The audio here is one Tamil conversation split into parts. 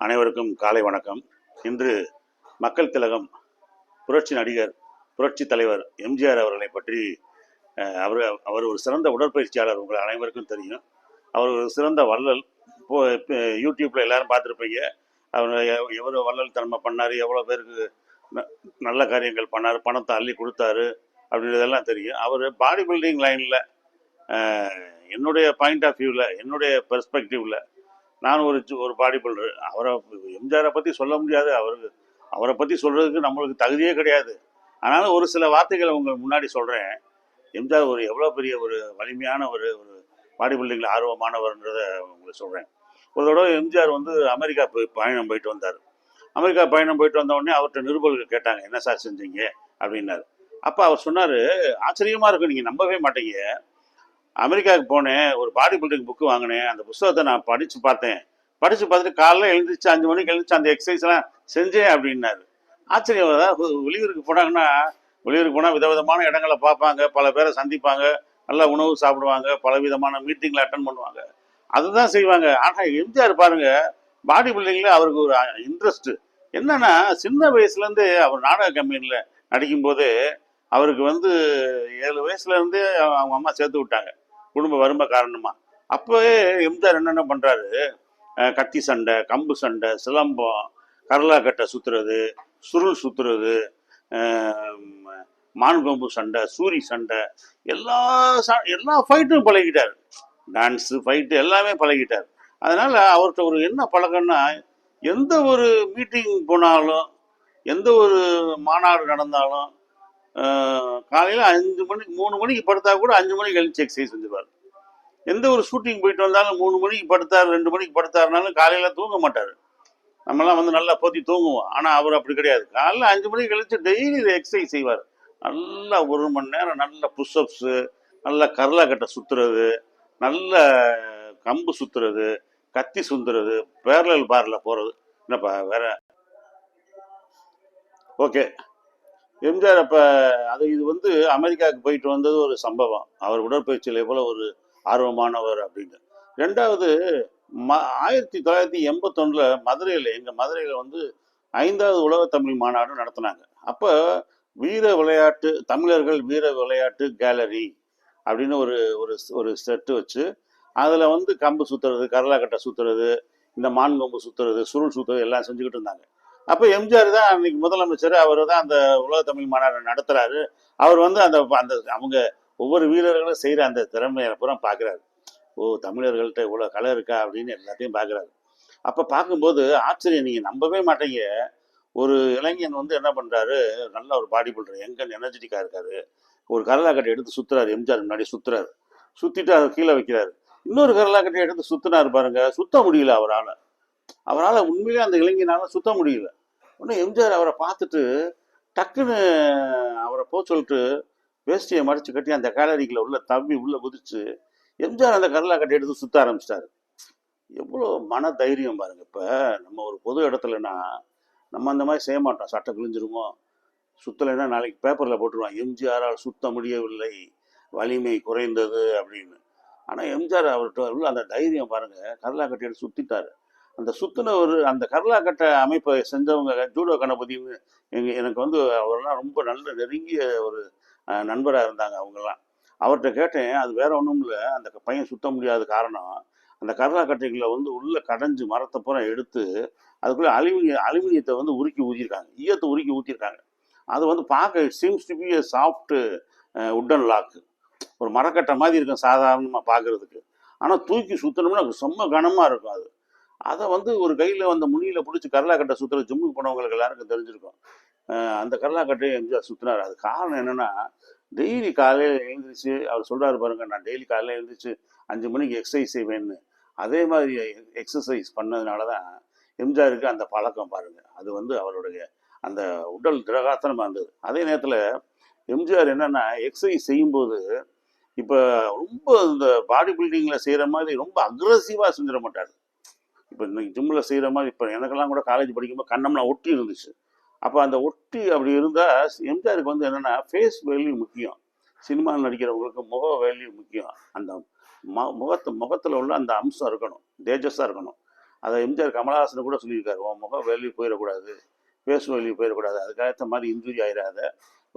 அனைவருக்கும் காலை வணக்கம். இன்று மக்கள் திலகம் புரட்சி நடிகர் புரட்சி தலைவர் எம்ஜிஆர் அவர்களை பற்றி அவர் அவர் ஒரு சிறந்த உடற்பயிற்சியாளர் உங்கள் அனைவருக்கும் தெரியும். அவர் ஒரு சிறந்த வள்ளல். இப்போ இப்போ எல்லாரும் பார்த்துருப்பீங்க. அவர் எவ்வளோ வள்ளல் தன்மை பண்ணார் எவ்வளோ பேருக்கு ந- நல்ல காரியங்கள் பண்ணார் பணத்தை அள்ளி கொடுத்தாரு அப்படின்றதெல்லாம் தெரியும். அவர் பாடி பில்டிங் லைனில் என்னுடைய பாயிண்ட் ஆஃப் வியூவில் என்னுடைய பெர்ஸ்பெக்டிவில் நான் ஒரு ஒரு பாடி பில்டர் அவரை எம்ஜிஆரை பற்றி சொல்ல முடியாது. அவருக்கு அவரை பற்றி சொல்கிறதுக்கு நம்மளுக்கு தகுதியே கிடையாது. ஆனாலும் ஒரு சில வார்த்தைகளை உங்கள் முன்னாடி சொல்கிறேன் எம்ஜிஆர் ஒரு எவ்வளோ பெரிய ஒரு வலிமையான ஒரு ஒரு பாடி பில்டிங்கில் ஆர்வமானவர்ன்றதை உங்களுக்கு சொல்கிறேன் ஒரு தடவை எம்ஜிஆர் வந்து அமெரிக்கா போய் பயணம் போயிட்டு வந்தார். அமெரிக்கா பயணம் போயிட்டு வந்த உடனே அவர்கிட்ட நிருபர்கள் கேட்டாங்க என்ன சார் செஞ்சீங்க? அப்படின்னாரு. அப்போ அவர் சொன்னார் ஆச்சரியமாக இருக்கும் நீங்கள் நம்பவே மாட்டீங்க. அமெரிக்காவுக்கு போனேன் ஒரு பாடி பில்டிங் புக்கு வாங்கினேன். அந்த புஸ்தகத்தை நான் படித்து பார்த்தேன். படித்து பார்த்துட்டு காலைல எழுந்திரிச்சு அஞ்சு மணிக்கு எழுந்திரிச்சு அந்த எக்ஸசைஸ்லாம் செஞ்சேன் அப்படின்னாரு. ஆச்சரியம். வெளியூருக்கு போனாங்கன்னா வெளியூருக்கு போனால் விதவிதமான இடங்களை பார்ப்பாங்க. பல பேரை சந்திப்பாங்க. நல்ல உணவு சாப்பிடுவாங்க. பல விதமான மீட்டிங்கில் அட்டன் பண்ணுவாங்க. அதுதான் செய்வாங்க. ஆனால் எம்ஜிஆர் பாருங்கள் பாடி பில்டிங்கில் அவருக்கு ஒரு இன்ட்ரெஸ்ட்டு என்னன்னா சின்ன வயசுலேருந்து அவர் நாடக கம்பெனியில் நடிக்கும்போது அவருக்கு வந்து ஏழு வயசுலேருந்தே அவங்க அம்மா சேர்த்து விட்டாங்க. குடும்ப வறுமை காரணமாக அப்போவே எம்ஜிஆர் என்னென்ன பண்ணுறாரு கத்தி சண்டை கம்பு சண்டை சிலம்பம் கரலாக்கட்டை சுற்றுறது சுருள் சுற்றுறது மான்கொம்பு சண்டை சூரி சண்டை எல்லா ச- எல்லா ஃபைட்டும் பழகிட்டார். டான்ஸு ஃபைட்டு எல்லாமே பழகிட்டார். அதனால் அவர்கிட்ட ஒரு என்ன பழக்கம்னா எந்த ஒரு மீட்டிங் போனாலும் எந்த ஒரு மாநாடு நடந்தாலும் காலையில் அஞ்சு மணிக்கு மூணு மணிக்கு படுத்தா கூட அஞ்சு மணிக்கு எழுந்து எக்ஸசைஸ் செஞ்சுவார் எந்த ஒரு ஷூட்டிங் போயிட்டு வந்தாலும் மூணு மணிக்கு படுத்தார் ரெண்டு மணிக்கு படுத்தாருனாலும் காலையில் தூங்க மாட்டார். நம்மலாம் வந்து நல்லா போத்தி தூங்குவோம். ஆனால் அவர் அப்படி கிடையாது. காலைல அஞ்சு மணிக்கு கழிச்சு டெய்லி எக்ஸசைஸ் செய்வார். நல்லா ஒரு மணி நேரம் நல்ல புஷ்அப்ஸு நல்ல கரலாக்கட்டை சுற்றுறது நல்ல கம்பு சுற்றுறது கத்தி சுத்துறது பேரலல் பாரில் போகிறது என்னப்பா வேற? ஓகே எம்ஜிஆர் அப்போ அது இது வந்து அமெரிக்காவுக்கு போயிட்டு வந்தது ஒரு சம்பவம். அவர் உடற்பயிற்சியில் எவ்வளோ ஒரு ஆர்வமானவர் அப்படின்னு. ரெண்டாவது ம ஆயிரத்தி தொள்ளாயிரத்தி எண்பத்தொன்னில் மதுரையில் எங்கள் மதுரையில் வந்து ஐந்தாவது உலக தமிழ் மாநாடு நடத்தினாங்க. அப்போ வீர விளையாட்டு தமிழர்கள் வீர விளையாட்டு கேலரி அப்படின்னு ஒரு ஒரு ஒரு செட்டு வச்சு அதில் வந்து கம்பு சுற்றுறது கரலாக்கட்டை சுற்றுறது இந்த மான்கொம்பு சுற்றுறது சுருள் சுற்றுறது எல்லாம் செஞ்சுக்கிட்டு இருந்தாங்க. அப்போ எம்ஜிஆர் தான் அன்னைக்கு முதலமைச்சர் அவர் தான் அந்த உலக தமிழ் மாநாடு நடத்துறாரு. அவர் வந்து அந்த அந்த அவங்க ஒவ்வொரு வீரர்களும் செய்கிற அந்த திறமையை பூரா பார்க்குறாரு ஓ தமிழர்கள்ட்ட இவ்வளோ கலை இருக்கா அப்படின்னு எல்லாத்தையும் பார்க்குறாரு அப்போ பார்க்கும்போது ஆச்சரியம் நீங்கள் நம்பவே மாட்டீங்க. ஒரு இளைஞன் வந்து என்ன பண்ணுறாரு நல்ல ஒரு பாடி பில்டர் எங்க எனர்ஜெட்டிக்காக இருக்காரு. ஒரு கரலாக்கட்டை எடுத்து சுற்றுறாரு எம்ஜிஆர் முன்னாடி சுற்றுறாரு சுற்றிட்டு அதை கீழே வைக்கிறாரு. இன்னொரு கரலாக்கட்டை எடுத்து சுற்றினார் பாருங்க சுத்த முடியல அவரால். அவரால் உண்மையிலே அந்த இளைஞனால சுத்த முடியல. ஒன்றும் எம்ஜிஆர் அவரை பார்த்துட்டு டக்குன்னு அவரை போக சொல்லிட்டு வேஷ்டியை மடித்து கட்டி அந்த கேலரிக்குள்ள உள்ள தம்பி உள்ளே குதிச்சு எம்ஜிஆர் அந்த கரலாக்கட்டை எடுத்து சுத்த ஆரம்பிச்சிட்டாரு. எவ்வளோ மன தைரியம் பாருங்க இப்போ. நம்ம ஒரு பொது இடத்துலனா நம்ம அந்த மாதிரி செய்ய மாட்டோம். சட்டை கிழிஞ்சிருமோ? சுத்தலைன்னா நாளைக்கு பேப்பரில் போட்டுருவான். எம்ஜிஆரால் சுத்த முடியவில்லை. வலிமை குறைந்தது அப்படின்னு. ஆனால் எம்ஜிஆர் அவர்கிட்ட உள்ள அந்த தைரியம் பாருங்க. கட்டி எடுத்து சுற்றிட்டாரு அந்த சுத்தின ஒரு அந்த கரலாக்கட்டை அமைப்பை செஞ்சவங்க ஜூடோ கணபதினு எங்க எனக்கு வந்து அவரெல்லாம் ரொம்ப நல்ல நெருங்கிய ஒரு நண்பராக இருந்தாங்க அவங்கெல்லாம். அவர்கிட்ட கேட்டேன் அது வேற ஒன்றும் இல்லை அந்த பையன் சுத்த முடியாத காரணம் அந்த கரலாக்கட்டைகளை வந்து உள்ளே கடைஞ்சு மரத்தை பூரா எடுத்து அதுக்குள்ளே அலுமினிய அலுமினியத்தை வந்து உருக்கி ஊற்றிருக்காங்க ஈயத்தை உருக்கி ஊற்றிருக்காங்க அது வந்து பார்க்க seems to be a soft wooden log ஒரு மரக்கட்டை மாதிரி இருக்கும் சாதாரணமாக பார்க்கறதுக்கு. ஆனால் தூக்கி சுற்றணும்னா அது செம்ம கனமாக இருக்கும் அது. அதை வந்து ஒரு கையில் அந்த முனியில் பிடிச்சி கரலாக்கட்டை சுற்றுற ஜிம்முக்கு போனவங்களுக்கு எல்லாருக்கும் தெரிஞ்சிருக்கும். அந்த கரலாக்கட்டையை எம்ஜிஆர் சுற்றினார் அது காரணம் என்னென்னா டெய்லி காலையில் எழுந்திரிச்சு அவர் சொல்கிறாரு பாருங்க நான் டெய்லி காலையில் எழுந்திரிச்சு அஞ்சு மணிக்கு எக்ஸசைஸ் செய்வேன்னு. அதே மாதிரி எக்ஸசைஸ் பண்ணதுனால தான் எம்ஜிஆருக்கு அந்த பழக்கம் பாருங்கள் அது வந்து அவருடைய அந்த உடல் திரகாத்தனமாக இருந்தது. அதே நேரத்தில் எம்ஜிஆர் என்னென்னா எக்ஸசைஸ் செய்யும்போது இப்போ ரொம்ப இந்த பாடி பில்டிங்கில் செய்கிற மாதிரி ரொம்ப அக்ரஸிவாக செஞ்சிட மாட்டார். இப்போ இன்னைக்கு ஜிம்மில் செய்கிற மாதிரி இப்போ எனக்கெல்லாம் கூட காலேஜ் படிக்கும்போது கண்ணம்லாம் ஒட்டி இருந்துச்சு. அப்போ அந்த ஒட்டி அப்படி இருந்தால் எம்ஜிஆருக்கு வந்து என்னென்னா ஃபேஸ் வேல்யூ முக்கியம். சினிமா நடிக்கிறவங்களுக்கு முக வேல்யூ முக்கியம். அந்த ம முகத்து முகத்தில் உள்ள அந்த அம்சம் இருக்கணும். தேஜஸாக இருக்கணும். அதை எம்ஜிஆர் கமலஹாசன் கூட சொல்லியிருக்காரு உன் முகம் வேல்யூ போயிடக்கூடாது. ஃபேஸ் வேல்யூ போயிடக்கூடாது. அதுக்கேற்ற மாதிரி இன்ஜுரி ஆயிடாத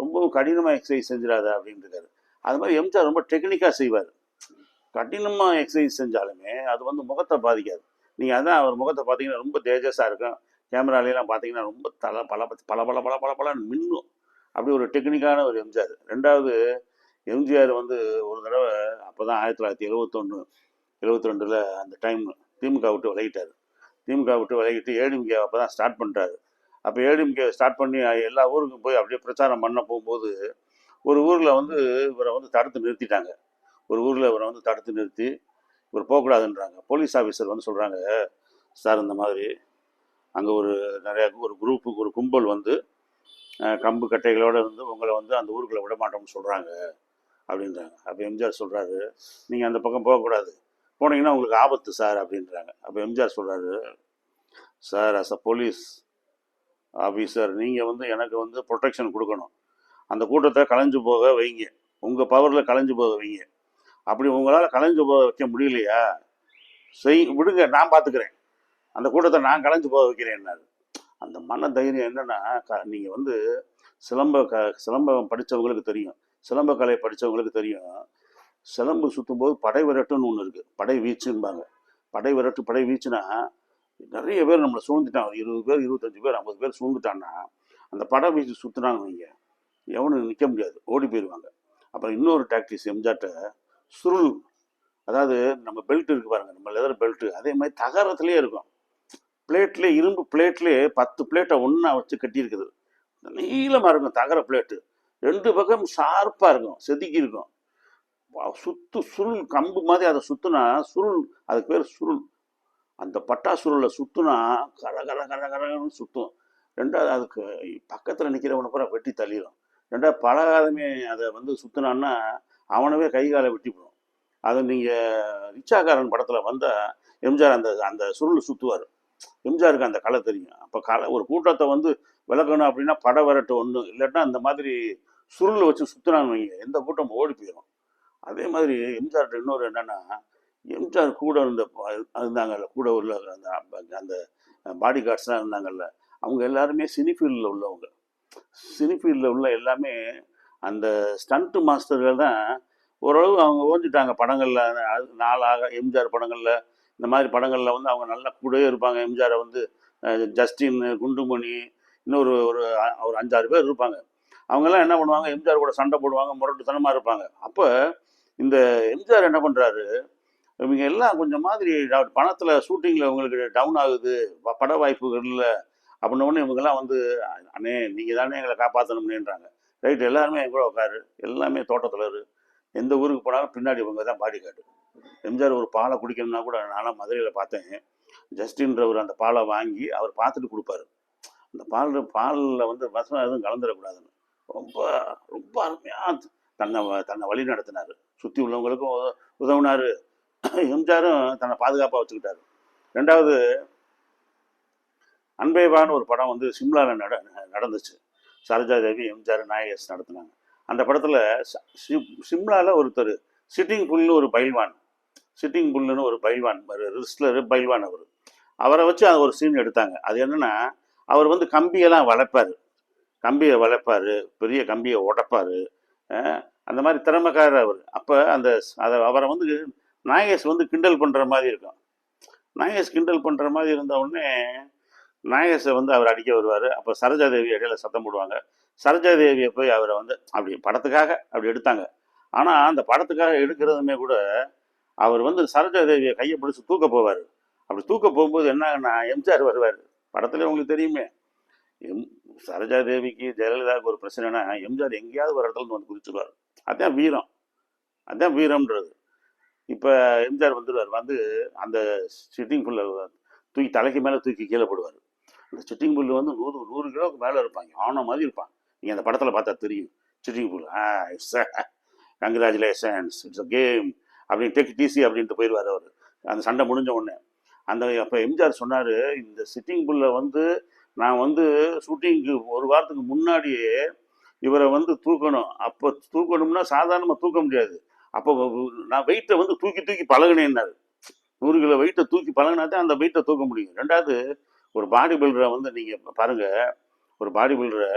ரொம்பவும் கடினமாக எக்ஸசைஸ் செஞ்சிடாத அப்படின்னு அது மாதிரி எம்ஜிஆர் ரொம்ப டெக்னிக்காக செய்வார். கடினமாக எக்ஸசைஸ் செஞ்சாலுமே அது வந்து முகத்தை பாதிக்காது. நீங்கள் அதான் அவர் முகத்தை பார்த்தீங்கன்னா ரொம்ப தேஜஸாக இருக்கும். கேமராலாம் பார்த்தீங்கன்னா ரொம்ப தலை பல பல பல பல பல பலன்னு மின்னும். அப்படி ஒரு டெக்னிக்கான ஒரு எம்ஜிஆர் ரெண்டாவது எம்ஜிஆர் வந்து ஒரு தடவை அப்போ தான் ஆயிரத்தி தொள்ளாயிரத்தி எழுவத்தொன்று எழுபத்தி ரெண்டில் அந்த டைம் திமுக விட்டு விலகிட்டார். திமுக விட்டு விலகிட்டு ஏடிஎம்கே அப்போ தான் ஸ்டார்ட் பண்ணுறாரு அப்போ ஏடிஎம்கே ஸ்டார்ட் பண்ணி எல்லா ஊருக்கும் போய் அப்படியே பிரச்சாரம் பண்ண போகும்போது ஒரு ஊரில் வந்து இவரை வந்து தடுத்து நிறுத்திட்டாங்க. ஒரு ஊரில் இவரை வந்து தடுத்து நிறுத்தி இவர் போகக்கூடாதுன்றாங்க. போலீஸ் ஆஃபீஸர் வந்து சொல்கிறாங்க சார் இந்த மாதிரி அங்கே ஒரு நிறையா ஒரு குரூப்புக்கு ஒரு கும்பல் வந்து கம்பு கட்டைகளோடு வந்து உங்களை வந்து அந்த ஊருக்குள்ளே விட மாட்டோம்னு சொல்கிறாங்க அப்படின்றாங்க. அப்போ எம்ஜிஆர் சொல்கிறாரு நீங்கள் அந்த பக்கம் போகக்கூடாது. போனீங்கன்னா உங்களுக்கு ஆபத்து சார் அப்படின்றாங்க. அப்போ எம்ஜிஆர் சொல்கிறாரு sir as a police officer நீங்கள் வந்து எனக்கு வந்து ப்ரொடெக்ஷன் கொடுக்கணும். அந்த கூட்டத்தை கலைஞ்சு போக வைங்க. உங்கள் பவரில் கலைஞ்சு போக வைங்க. அப்படி உங்களால் கலைஞ்சு போக வைக்க முடியலையா? செய் விடுங்க நான் பார்த்துக்கிறேன் அந்த கூட்டத்தை நான் கலைஞ்சு போக வைக்கிறேன்னாரு. அந்த மன தைரியம் என்னன்னா க- நீங்க வந்து சிலம்ப க சிலம்பம் படித்தவங்களுக்கு தெரியும். சிலம்ப கலை படித்தவங்களுக்கு தெரியும். சிலம்பு சுற்றும் போது படை விரட்டுன்னு ஒன்று இருக்குது படை வீச்சும்பாங்க. படை விரட்டு படை வீச்சுனா நிறைய பேர் நம்மளை சூழ்ந்துட்டான் ஒரு இருபது பேர் இருபத்தஞ்சு பேர் ஐம்பது பேர் சூழ்ந்துட்டான்னா அந்த படை வீச்சு சுற்றுனாங்க வைங்க. எவனும் நிற்க முடியாது. ஓடி போயிடுவாங்க அப்புறம் இன்னொரு டாக்டிஸ் எம்ஜாட்ட சுருள். அதாவது நம்ம பெல்ட் இருக்கு பாருங்க நம்ம லெதர் பெல்ட் அதே மாதிரி தகரத்துலேயே இருக்கும். பிளேட்லேயே இரும்பு பிளேட்லேயே பத்து பிளேட்டை ஒன்றா வச்சு கட்டியிருக்குது. நீளமாக இருக்கும் தகர பிளேட்டு ரெண்டு பக்கம் ஷார்ப்பாக இருக்கும் செதுக்கி இருக்கும். சுத்து சுருள் கம்பு மாதிரி அதை சுத்துனா சுருள் அதுக்கு பேர் சுருள். அந்த பட்டா சுருளை சுத்துனா கர கர கர கரன்னு சுத்தும். ரெண்டாவது அதுக்கு பக்கத்தில் நிற்கிறவனை பூரா வெட்டி தள்ளிடும் ரெண்டாவது பழகாதமே அதை வந்து சுத்துனான்னா அவனவே கை காலை வெட்டிவிடும் அது நீங்கள் ரிச்சாக்காரன் படத்தில் வந்தால் எம்ஜிஆர் அந்த அந்த சுருள் சுற்றுவார் எம்ஜிஆருக்கு அந்த கலை தெரியும். அப்போ கலை ஒரு கூட்டத்தை வந்து விளக்கணும் அப்படின்னா பட விரட்டு ஒன்று இல்லாட்டினா அந்த மாதிரி சுருள் வச்சு சுற்றுனான்னு வைங்க எந்த கூட்டம் ஓடி போயிடும் அதே மாதிரி எம்ஜிஆர்கிட்ட இன்னொரு என்னென்னா எம்ஜிஆர் கூட இருந்த இருந்தாங்கல்ல கூட உள்ள அந்த அந்த பாடி கார்ட்ஸ்லாம் இருந்தாங்கல்ல அவங்க எல்லாருமே சினிஃபீல்டில் உள்ளவங்க. சினிஃபீல்டில் உள்ள எல்லாமே அந்த ஸ்டண்ட் மாஸ்டர்கள் தான் ஓரளவு அவங்க ஓஞ்சிட்டாங்க படங்களில். அது நாளாக எம்ஜிஆர் படங்களில் இந்த மாதிரி படங்களில் வந்து அவங்க நல்லா கூடவே இருப்பாங்க. எம்ஜிஆரை வந்து ஜஸ்டின் குண்டுமணி இன்னொரு ஒரு ஒரு அஞ்சாறு பேர் இருப்பாங்க. அவங்கெல்லாம் என்ன பண்ணுவாங்க எம்ஜிஆர் கூட சண்டை போடுவாங்க முரட்டுத்தனமாக இருப்பாங்க. அப்போ இந்த எம்ஜிஆர் என்ன பண்ணுறாரு இவங்க எல்லாம் கொஞ்சம் மாதிரி பணத்தில் ஷூட்டிங்கில் உங்களுக்கு டவுன் ஆகுது பட வாய்ப்புகள் இல்லை அப்படின்ன உடனே இவங்கெல்லாம் வந்து அண்ணே நீங்கள் தானே எங்களை காப்பாற்றணும்னேன்றாங்க ரைட் எல்லாருமே என் கூட உட்காரு எல்லாமே தோட்டத்தில் இரு. எந்த ஊருக்கு போனாலும் பின்னாடி இவங்க தான் பாடி காட்டு எம்ஜிஆர் ஒரு பாலை குடிக்கணும்னா கூட நானும் மதுரையில் பார்த்தேன். ஜஸ்டின்றவர் அந்த பாலை வாங்கி அவர் பார்த்துட்டு கொடுப்பாரு. அந்த பால் பாலில் வந்து வசனம் எதுவும் கலந்துடக்கூடாதுன்னு ரொம்ப ரொம்ப அருமையாக தன்னை வ- தன்னை வழி நடத்தினார். சுற்றி உள்ளவங்களுக்கும் உத- உதவினார். எம்ஜிஆரும் தன்னை பாதுகாப்பாக வச்சுக்கிட்டாரு. ரெண்டாவது அன்பேவான்னு ஒரு படம் வந்து சிம்லாவில் நட நடந்துச்சு. சரோஜா தேவி எம்ஜிஆர் நாயகஸ் நடத்தினாங்க. அந்த படத்தில் சிம்லாவில் ஒருத்தர் சிட்டிங் புல்னு ஒரு பைல்வான். சிட்டிங் புல்லுன்னு ஒரு பைல்வான் ரிஸ்லரு ரிஸ்லர் பைல்வான் அவர். அவரை வச்சு அது ஒரு சீன் எடுத்தாங்க. அது என்னன்னா அவர் வந்து கம்பியெல்லாம் வளர்ப்பார் கம்பியை வளர்ப்பார் பெரிய கம்பியை உடைப்பார் அந்த மாதிரி திறமைக்காரர் அவர். அப்போ அந்த அதை அவரை வந்து நாயகஸ் வந்து கிண்டல் பண்ணுற மாதிரி இருக்கும். நாயகஸ் கிண்டல் பண்ணுற மாதிரி இருந்த உடனே நாயகஸை வந்து அவர் அடிக்க வருவார். அப்போ சரோஜா தேவி இடையில சத்தம் போடுவாங்க. சரோஜா தேவியை போய் அவரை வந்து அப்படி படத்துக்காக அப்படி எடுத்தாங்க. ஆனால் அந்த படத்துக்காக எடுக்கிறதுமே கூட அவர் வந்து சரோஜா தேவியை கையை பிடிச்சி தூக்க போவார். அப்படி தூக்க போகும்போது என்னன்னா எம்ஜிஆர் வருவார். படத்துல உங்களுக்கு தெரியுமே. எம் சரோஜா தேவிக்கு ஜெயலலிதாவுக்கு ஒரு பிரச்சனைனா எம்ஜிஆர் எங்கேயாவது ஒரு இடத்துல இருந்து வந்து குதிச்சுருவார். அதான் வீரம். அதான் வீரம்ன்றது. இப்போ எம்ஜிஆர் வந்துடுவார் வந்து அந்த சிட்டிங் ஃபுல்ல தூக்கி தலைக்கு மேலே தூக்கி கீழே போடுவார். அந்த சிட்டிங் புல்லு வந்து நூறு நூறு கிலோவுக்கு மேலே இருப்பாங்க. ஆன மாதிரி இருப்பான் நீங்கள் அந்த படத்தில் பார்த்தா தெரியும். Sitting Bull ah it's congratulations it's a game அப்படின்னு டெக் டிசி அப்படின்ட்டு போயிடுவார் அவர். அந்த சண்டை முடிஞ்ச உடனே. அந்த அப்போ எம்ஜிஆர் சொன்னார் இந்த சிட்டிங் புல்ல வந்து நான் வந்து ஷூட்டிங்க்கு ஒரு வாரத்துக்கு முன்னாடியே இவரை வந்து தூக்கணும். அப்போ தூக்கணும்னா சாதாரணமாக தூக்க முடியாது. அப்போ நான் வெயிட்டை வந்து தூக்கி தூக்கி பழகினேன்னாரு. நூறு கிலோ வெயிட்டை தூக்கி பழகினா தான் அந்த வெயிட்டை தூக்க முடியும். ரெண்டாவது ஒரு பாடி பில்டரை வந்து நீங்கள் பாருங்கள் ஒரு பாடி பில்டரை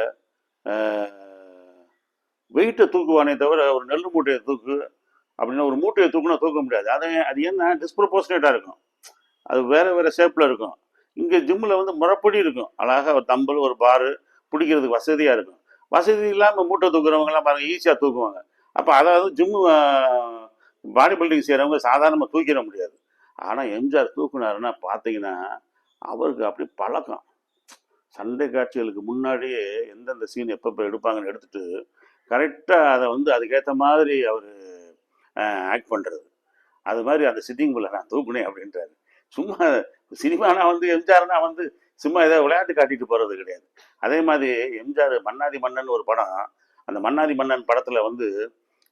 வெயிட்டை தூக்குவானே தவிர ஒரு நெல் மூட்டையை தூக்கு அப்படின்னா ஒரு மூட்டையை தூக்குனா தூக்க முடியாது. அதே அது என்ன? டிஸ்ப்ரப்போர்ஷனேட்டாக இருக்கும். அது வேற வேறு ஷேப்பில் இருக்கும். இங்கே ஜிம்மில் வந்து முறைப்படி இருக்கும். அழகாக ஒரு தம்பல் ஒரு பாரு பிடிக்கிறதுக்கு வசதியாக இருக்கும். வசதி இல்லாமல் மூட்டை தூக்குறவங்கலாம் பாருங்கள் ஈஸியாக தூக்குவாங்க. அப்போ அதாவது ஜிம்மு பாடி பில்டிங் செய்கிறவங்க சாதாரணமாக தூக்கிட முடியாது. ஆனால் எம்ஜிஆர் தூக்குனாருன்னா பார்த்தீங்கன்னா அவருக்கு அப்படி பழக்கம். சண்டை காட்சிகளுக்கு முன்னாடியே எந்தெந்த சீன் எப்போ எடுப்பாங்கன்னு எடுத்துட்டு கரெக்டாக அதை வந்து அதுக்கேற்ற மாதிரி அவர் ஆக்ட் பண்ணுறது அது மாதிரி அந்த சிட்டிங் நான் தூக்குனேன் அப்படின்றாரு. சும்மா சினிமானா வந்து எம்ஜிஆர்னா வந்து சும்மா ஏதோ விளையாட்டு காட்டிட்டு போகிறது கிடையாது. அதே மாதிரி எம்ஜிஆர் மன்னாதி மன்னன் ஒரு படம் அந்த மன்னாதி மன்னன் படத்தில் வந்து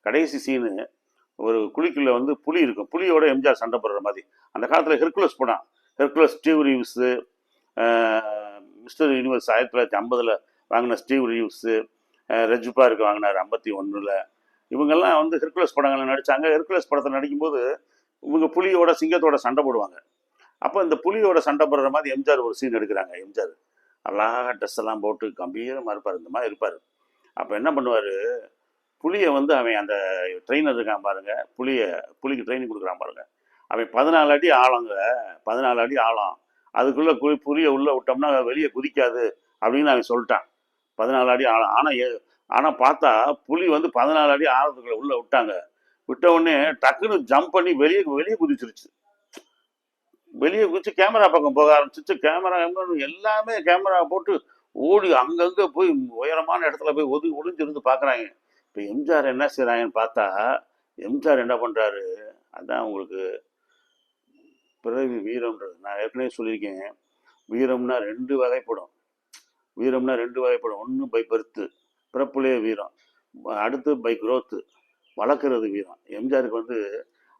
கடைசி சீனு ஒரு குழிக்குள்ளே வந்து புலி இருக்கும். புலியோட எம்ஜிஆர் சண்டை போடுற மாதிரி. அந்த காலத்தில் ஹெர்குலஸ் படம். Hercules Steve Reeves mister universe ஆயிரத்தி தொள்ளாயிரத்தி ஐம்பதில் வாங்கின ஸ்டீவ் ரீவ்ஸு ரெஜ் பார்க் வாங்கினார் ஐம்பத்தி ஒன்றில் இவங்கெல்லாம் வந்து ஹெர்குலஸ் படங்களில் நடித்தாங்க ஹெர்குலஸ் படத்தில் நடிக்கும்போது இவங்க புலியோட சிங்கத்தோட சண்டை போடுவாங்க. அப்போ இந்த புலியோட சண்டை போடுற மாதிரி எம்ஜிஆர் ஒரு சீன் எடுக்கிறாங்க எம்ஜிஆர். அழகாக ட்ரெஸ் எல்லாம் போட்டு கம்பீரமாக இருப்பார் இந்த மாதிரி இருப்பார். அப்போ என்ன பண்ணுவார்? புளியை வந்து அவன் அந்த ட்ரெயினர் இருக்கான் பாருங்கள் புளியை புலிக்கு ட்ரெயினிங் கொடுக்குறான் பாருங்கள் அவன் பதினாலு அடி ஆழங்க. பதினாலு அடி ஆழம். அதுக்குள்ளே குளி புளியை உள்ளே விட்டோம்னா வெளியே குதிக்காது அப்படின்னு அவன் சொல்லிட்டான். பதினாலு அடி ஆழம். ஆனால் ஆனால் பார்த்தா புலி வந்து பதினாலு அடி ஆழத்துக்குள்ளே உள்ளே விட்டாங்க. விட்ட உடனே டக்குன்னு ஜம்ப் பண்ணி வெளியே வெளியே குதிச்சிருச்சு. வெளியே குதிச்சு கேமரா பக்கம் போக ஆரம்பிச்சிச்சு கேமரா எல்லாமே கேமரா போட்டு ஓடி அங்கங்கே போய் உயரமான இடத்துல போய் ஒது ஒளிஞ்சிருந்து பார்க்குறாங்க இப்போ எம்ஜிஆர் என்ன செய்கிறாங்கன்னு பார்த்தா எம்ஜிஆர் என்ன பண்ணுறாரு அதான் உங்களுக்கு பிறவி வீரம்ன்றது. நான் ஏற்கனவே சொல்லியிருக்கேன். வீரம்னா ரெண்டு வகைப்படும். வீரம்னா ரெண்டு வகைப்படும். ஒன்று பை பர்த்து பிறப்புலேயே வீரம். அடுத்து பை குரோத்து வளர்க்குறது வீரம். எம்ஜிஆருக்கு வந்து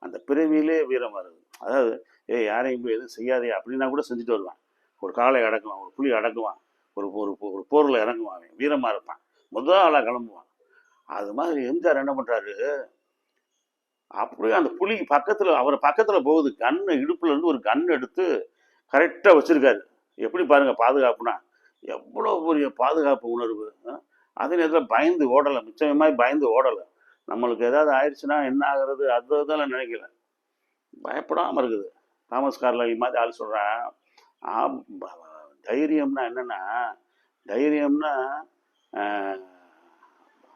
அந்த பிறவியிலே வீரம் வருது. அதாவது ஏ யாரையும் போய் எதுவும் செய்யாதே அப்படின்னா கூட செஞ்சுட்டு வருவான். ஒரு காலை அடக்குவான் ஒரு புளி அடக்குவான் ஒரு ஒரு ஒரு போரில் இறங்குவான் அவன். வீரமாக இருப்பான். முதல் ஆளாக கிளம்புவான். அது மாதிரி எம்ஜிஆர் என்ன பண்ணுறாரு அப்படியே அந்த புலிக்கு பக்கத்தில் அவர் பக்கத்தில் போகுது. கண்ணு இடுப்புலேருந்து ஒரு கன் எடுத்து கரெக்டாக வச்சுருக்காரு. எப்படி பாருங்கள் பாதுகாப்புனா? எவ்வளோ பெரிய பாதுகாப்பு உணர்வு அதே நேரத்தில் பயந்து ஓடலை. மிச்சமாக பயந்து ஓடலை. நம்மளுக்கு ஏதாவது ஆயிடுச்சுன்னா என்ன ஆகிறது? அது இதெல்லாம் நினைக்கல. பயப்படாமல் இருக்குது. தாமஸ் கார்ல மாதிரி ஆள் சொல்கிறேன் தைரியம்னா என்னென்னா தைரியம்னா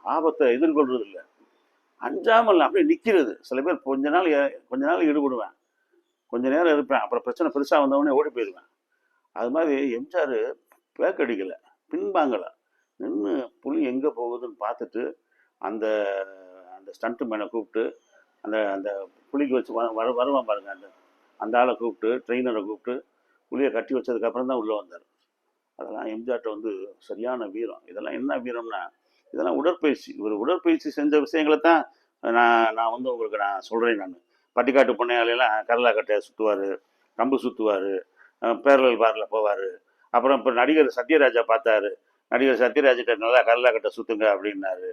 ஆபத்தை எதிர்கொள்றது இல்லை அஞ்சாமல் அப்படியே நிற்கிறது சில பேர் கொஞ்ச நாள் கொஞ்ச நாள் ஈடுபடுவேன். கொஞ்ச நேரம் இருப்பேன். அப்புறம் பிரச்சனை பெருசாக வந்தவொடனே ஓடி போயிடுவேன். அது மாதிரி எம்ஜிஆர் பேக்கடிக்கலை பின்பாங்கலை நின்று புலி எங்கே போகுதுன்னு பார்த்துட்டு அந்த அந்த ஸ்டண்ட்டு மேனை கூப்பிட்டு அந்த அந்த புலிக்கு வச்சு வ- வருவான் பாருங்கள் அந்த அந்த ஆளை கூப்பிட்டு ட்ரெயினரை கூப்பிட்டு புலியை கட்டி வச்சதுக்கப்புறம் தான் உள்ளே வந்தார். அதெல்லாம் எம்ஜிஆர்ட்ட வந்து சரியான வீரம். இதெல்லாம் என்ன வீரம்னா இதெல்லாம் உடற்பயிற்சி. ஒரு உடற்பயிற்சி செஞ்ச விஷயங்களை தான் நான் நான் வந்து உங்களுக்கு நான் சொல்கிறேன் நான். பட்டிக்காட்டு பொண்ணையாலையெல்லாம் கடலா கட்டையை சுற்றுவார் கம்பு சுற்றுவார் பேரலல் பாரில் போவார். அப்புறம் இப்போ நடிகர் சத்யராஜா பார்த்தாரு. நடிகர் சத்யராஜிட்ட நல்லா கரலா கட்டை சுற்றுங்க அப்படின்னாரு.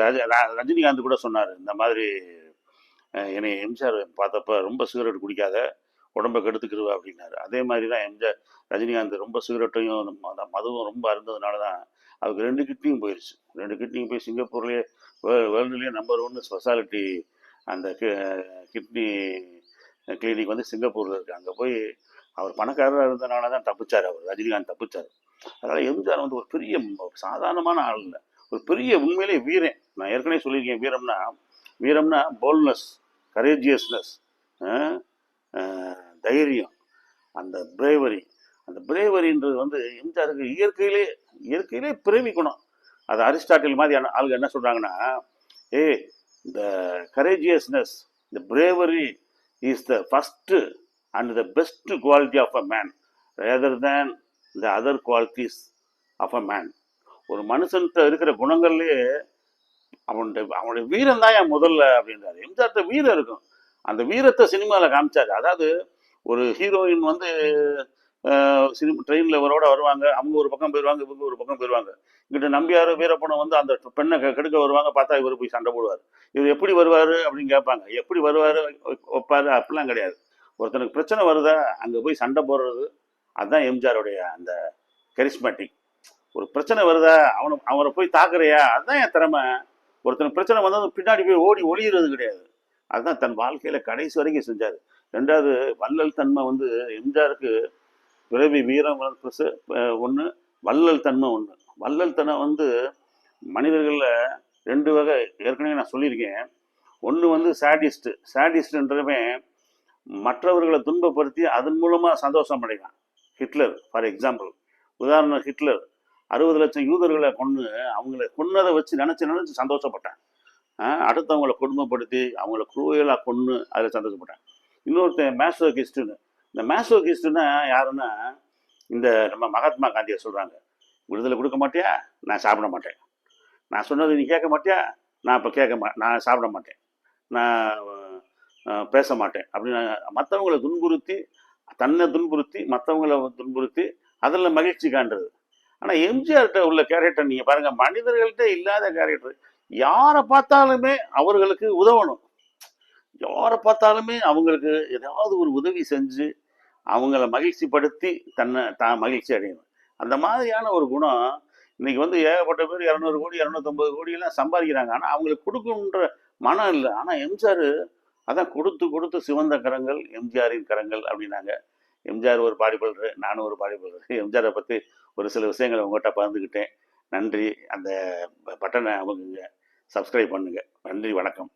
ரஜ ரஜினிகாந்த் கூட சொன்னார். இந்த மாதிரி என்னை எம்ஜிஆர் பார்த்தப்ப ரொம்ப சிகரெட் குடிக்காத உடம்பை கெடுத்துக்கிடுவா அப்படின்னாரு. அதே மாதிரி தான் எம்ஜிஆர் ரஜினிகாந்த் ரொம்ப சிகரெட்டையும் மதுவும் ரொம்ப அருந்ததுனால தான் அவருக்கு ரெண்டு கிட்னியும் போயிடுச்சு ரெண்டு கிட்னியும் போய் சிங்கப்பூர்லேயே வேர்ல்டுலேயே நம்பர் ஒன்று ஸ்பெஷாலிட்டி அந்த கிட்னி கிளினிக் வந்து சிங்கப்பூரில் இருக்குது அங்கே போய் அவர் பணக்காரராக இருந்தனால தான் தப்பிச்சார் அவர். ரஜினிகாந்த் தப்பிச்சார். அதனால் எம்ஜிஆர் வந்து ஒரு பெரிய சாதாரணமான ஆள் இல்லை. ஒரு பெரிய உண்மையிலே வீரன். நான் ஏற்கனவே சொல்லியிருக்கேன் வீரம்னா வீரம்னா போல்னஸ் கரேஜியஸ்னஸ் தைரியம் அந்த பிரேவரி அந்த பிரேவரின்றது வந்து எம்ஜிஆருக்கு இயற்கையிலே இயற்கையிலே பிறவி குணம். அது அரிஸ்டாட்டில் மாதிரி ஆளுங்க என்ன சொல்கிறாங்கன்னா ஏ இந்த கரேஜியஸ்னஸ் இந்த bravery is the first and the best quality of a man rather than the other qualities of a man ஒரு மனுஷன்கிட்ட இருக்கிற குணங்கள்லேயே அவனுடைய அவனுடைய வீரம் தான் என் முதல்ல அப்படின்றாரு. எம்ஜிஆர்ட்ட வீரம் இருக்கும். அந்த வீரத்தை சினிமாவில் காமிச்சாரு. அதாவது ஒரு ஹீரோயின் வந்து சினிமா ட்ரெயினில் இவரோட வருவாங்க. அவங்க ஒரு பக்கம் போயிடுவாங்க இவங்க ஒரு பக்கம் போயிடுவாங்க. இங்கிட்ட நம்பியார் வீரப்பணம் வந்து அந்த பெண்ணை கெடுக்க வருவாங்க பார்த்தா இவர் போய் சண்டை போடுவார். இவர் எப்படி வருவார் அப்படின்னு கேட்பாங்க. எப்படி வருவார் வைப்பார்? அப்படிலாம் கிடையாது. ஒருத்தனுக்கு பிரச்சனை வருதா அங்கே போய் சண்டை போடுறது அதுதான் எம்ஜிஆருடைய அந்த கரிஸ்மேட்டிக் ஒரு பிரச்சனை வருதா அவனை அவரை போய் தாக்குறியா? அதுதான் என் திறமை. ஒருத்தனுக்கு பிரச்சனை வந்தால் பின்னாடி போய் ஓடி ஒளியிறது கிடையாது. அதுதான் தன் வாழ்க்கையில் கடைசி வரைக்கும் செஞ்சார். ரெண்டாவது வள்ளல் தன்மை வந்து எம்ஜிஆருக்கு பிறவி வீரம் ஒன்று வள்ளல் தன்மை ஒன்று வள்ளல் தன்மை வந்து மனிதர்களில் ரெண்டு வகை ஏற்கனவே நான் சொல்லியிருக்கேன். ஒன்று வந்து சாடிஸ்ட் சாடிஸ்ட்ன்றவன் மற்றவர்களை துன்பப்படுத்தி அதன் மூலமாக சந்தோஷம் அடைவான் ஹிட்லர் ஃபார் எக்ஸாம்பிள் உதாரணம் ஹிட்லர். அறுபது லட்சம் யூதர்களை கொன்று அவங்கள கொன்னதை வச்சு நினச்சி நினச்சி சந்தோஷப்பட்டான். அடுத்தவங்களை கொடுமைப்படுத்தி அவங்கள குரூயலாக கொன்று அதில் சந்தோஷப்பட்டான். இன்னொருத்தன் மேசோகிஸ்டுன்னு இந்த மேசோகிஸ்ட்னா யாருன்னா இந்த நம்ம மகாத்மா காந்தியை சொல்கிறாங்க விடுதலை கொடுக்க மாட்டியா? நான் சாப்பிட மாட்டேன். நான் சொன்னது நீ கேட்க மாட்டியா? நான் இப்போ கேட்க மா நான் சாப்பிட மாட்டேன். நான் பேச மாட்டேன். அப்படின்னு மற்றவங்களை துன்புறுத்தி தன்னை துன்புறுத்தி மற்றவங்கள துன்புறுத்தி அதில் மகிழ்ச்சி காண்றது. ஆனால் எம்ஜிஆர்கிட்ட உள்ள கேரக்டர் நீங்கள் பாருங்கள் மனிதர்கள்ட்ட இல்லாத கேரக்டர் யாரை பார்த்தாலுமே அவர்களுக்கு உதவணும். யாரை பார்த்தாலுமே அவங்களுக்கு ஏதாவது ஒரு உதவி செஞ்சு அவங்கள மகிழ்ச்சிப்படுத்தி தன்னை தான் மகிழ்ச்சி அடையணும். அந்த மாதிரியான ஒரு குணம் இன்னைக்கு வந்து ஏகப்பட்ட பேர் இரநூறு கோடி இரநூத்தம்பது கோடியெல்லாம் சம்பாதிக்கிறாங்க. ஆனால் அவங்களுக்கு கொடுக்கணுன்ற மனம் இல்லை. ஆனால் எம்ஜிஆர் அதான் கொடுத்து கொடுத்து சிவந்த கரங்கள் எம்ஜிஆரின் கரங்கள் அப்படின்னாங்க. எம்ஜிஆர் ஒரு பாடி நானும் ஒரு பாடி எம்ஜிஆரை பற்றி ஒரு சில விஷயங்களை உங்கள்கிட்ட பகிர்ந்துக்கிட்டேன் நன்றி. அந்த பட்டனை அவங்க சப்ஸ்கிரைப் பண்ணுங்கள் நன்றி. வணக்கம்.